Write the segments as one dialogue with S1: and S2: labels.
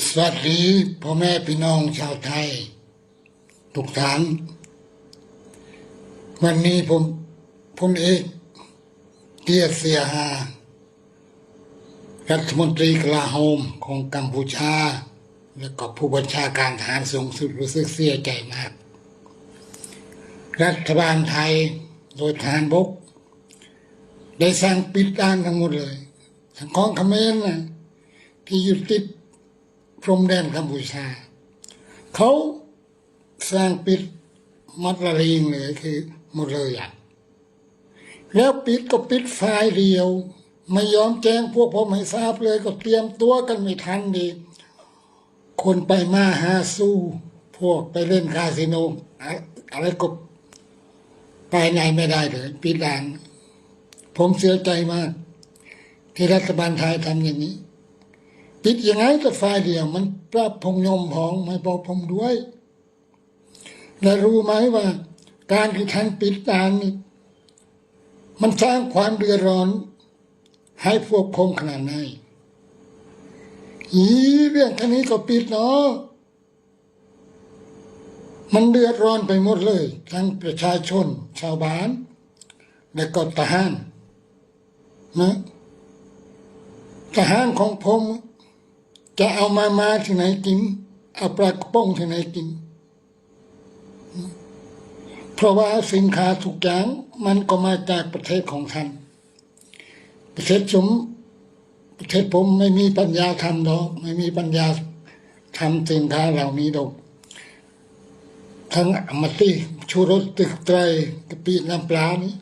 S1: สวัสดีพ่อแม่พี่น้องชาวไทย ทุกท่าน วันนี้ผมผมเอกเตียเสียหา รัฐมนตรีกลาโหมของกัมพูชา และก็ผู้บัญชาการทหารสูงสุดรู้สึกเสียใจมาก รัฐบาลไทยโดยทหารบก ได้สั่งปิดด้านทั้งหมดเลยทั้งของเขมรนะที่อยู่ติด พรมแดนกัมพูชา เขาสร้างปิดมัดระลิงเลยคือหมดเลยอะแล้วปิดก็ปิดฝ่ายเดียว ไม่ยอมแจ้งพวกผมให้ทราบเลยก็เตรียมตัวกันไม่ทันดีคนไปมาหาสู้ พวกไปเล่นคาสิโนอะอะไรก็ไปไหนไม่ได้เลยปิดด่าน ผมเสียใจมาก ที่รัฐบาลไทยทำอย่างนี้ ปิดยังไงก็ฝ่ายเดียว มันปรับพงยมพองไม่บอกผมด้วย และรู้ไหมว่า การที่ท่านปิดด่านนี่มันสร้างความเดือดร้อน ให้พวกผมขนาดไหนอีเรื่องแค่นี้ก็ปิดเนาะมันเดือดร้อนไปหมดเลย ทั้งประชาชน ชาวบ้าน และก็ทหารนะทหารของผม จะเอามามาที่ไหนกิน เอาปลากระป๋องที่ไหนกิน เพราะว่าสินค้าทุกอย่างมันก็มาจากประเทศของท่าน ประเทศผมประเทศผมไม่มีปัญญาทำดอก ไม่มีปัญญาทำสินค้าเหล่านี้ดอกทั้งอมติชูรสตึกไตรกะปิน้ำปลานี่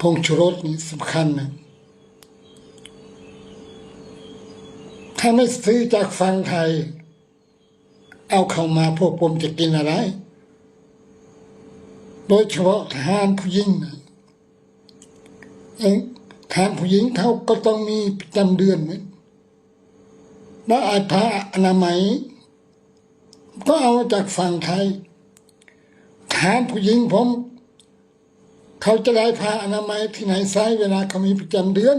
S1: พงชูรสนี่สำคัญนะ ถ้าไม่ซื้อจากฝั่งไทย เอาเข้ามาพวกผมจะกินอะไร โดยเฉพาะทหารผู้หญิงนะเอ้ยทารผู้หญิงเขาก็ต้องมีประจำเดือนไหมแล้วอาผ้าอนามัย ก็เอามาจากฝั่งไทยทารผู้หญิงผม เขาจะได้ผ้าอนามัยที่ไหนใช้เวลาเขามีประจำเดือน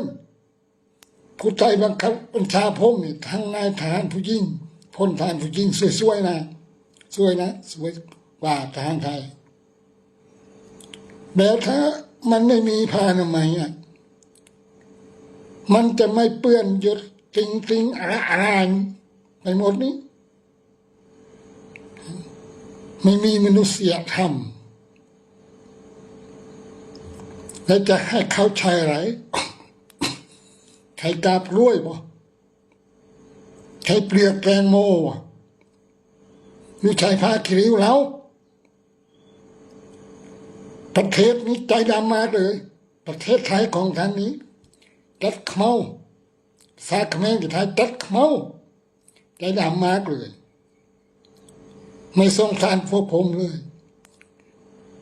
S1: ผู้ใจบังคับบัญชาผมนี่ทั้งนายทหารผู้หญิงพลทหารผู้หญิงสวยๆนะสวยนะสวยกว่าทหารไทยแล้วถ้ามันไม่มีผ้าอนามัยอะมันจะไม่เปื้อนหยดติงติงอะไรอะไรไปหมดนี้ ไม่มีมนุษยธรรมแล้วจะให้เขาใช้อะไร ใช้กาบกล้วยบ่ใช้เปลือกแกงโมบ่หรือใช้ผ้าคิริวแล้วประเทศนี้ใจดำมาเลย ประเทศไทยของท่านนี้จัดเขมาสาขเมงที่ไทยจัดเขมาใจดำมากเลย ไม่สงสารพวกผมเลย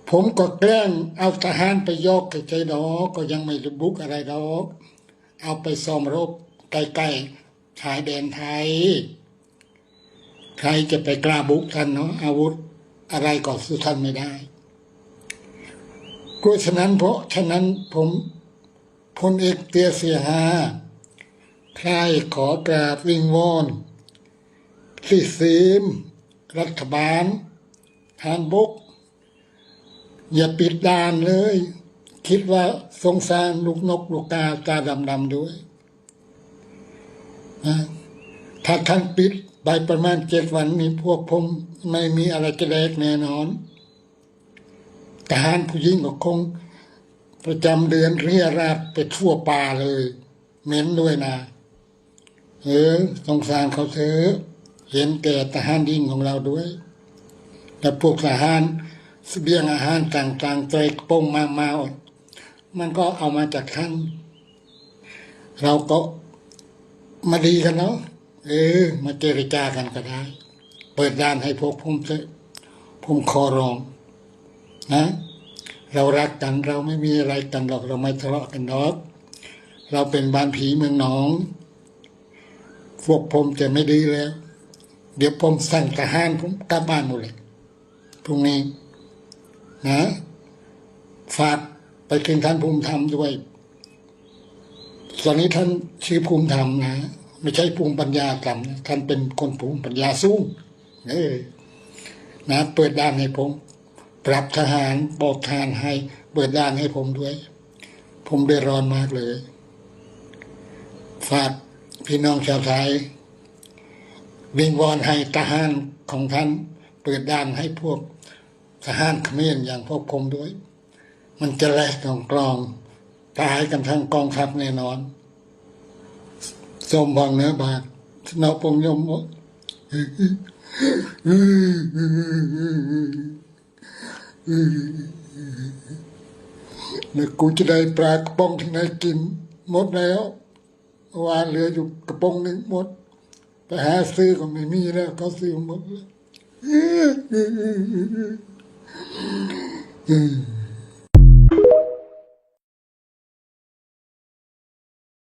S1: ผมก็แกล้งเอาทหารไปยกใจใจดอกก็ยังไม่ระบุกอะไรดอก เอาไปซ้อมรบใกล้ๆชายแดนไทย ใครจะไปกล้าบุกท่านเนาะอาวุธอะไรก็สู้ท่านไม่ได้ก็ฉะนั้นเพราะฉะนั้นผมพลเอกเตียเสียหาใครขอกราบวิงวอนที่ซีม รัฐบาลทานบก อย่าปิดด่านเลย คิดว่าสงสารลูกนกลูกกาตาดำๆด้วยนะถ้าท่านปิดไปประมาณเจ็ดวันนี้พวกผมไม่มีอะไรจะแลกแน่นอนทหารผู้หญิงก็คง ประจำเดือนเรียราดไปทั่วป่าเลย เหม็นด้วยนะเออสงสารเขาเถอะเห็นแก่ทหารยิ่งของเราด้วยแต่พวกทหารเสบียงอาหารต่างๆใจโป้งมามา มันก็เอามาจากท่านเราก็มาดีกันเนาะเออ มาเจรจากันก็ได้ เปิดด้านให้พวกผมเถอะผมขอร้อง นะ เรารักกันเราไม่มีอะไรกันหรอกเราไม่ทะเลาะกันหรอกเราเป็นบ้านผีเมืองหนอง พวกผมจะไม่ดีแล้ว เดี๋ยวผมสั่งทหารผมกลับบ้านหมดเลยพรุ่งนี้ นะฝาก ไปถึงท่านภูมิธรรมด้วย ตอนนี้ท่านชื่อภูมิธรรมนะไม่ใช่ภูมิปัญญาต่ำนะท่านเป็นคนภูมิปัญญาสูงเออนะเปิดด้านให้ผม ปรับทหารบอกทารให้ เปิดด้านให้ผมด้วย ผมเดือดร้อนมากเลยฝากพี่น้องชาวไทยวิงวอนให้ทหารของท่าน เปิดด้านให้พวกทหารเขมรอย่างพวกผมด้วย มันจะแลกกองกลองตายกันทั้งกองทัพแน่นอนสมบังเนื้อบาทนอปงยมหมดแล้วกูจะได้ปลากระป๋องที่ไหนกินหมดแล้ววานเหลืออยู่กระป๋องหนึ่งหมด ไปหาซื้อก็ไม่มีแล้วเขาซื้อหมดแล้ว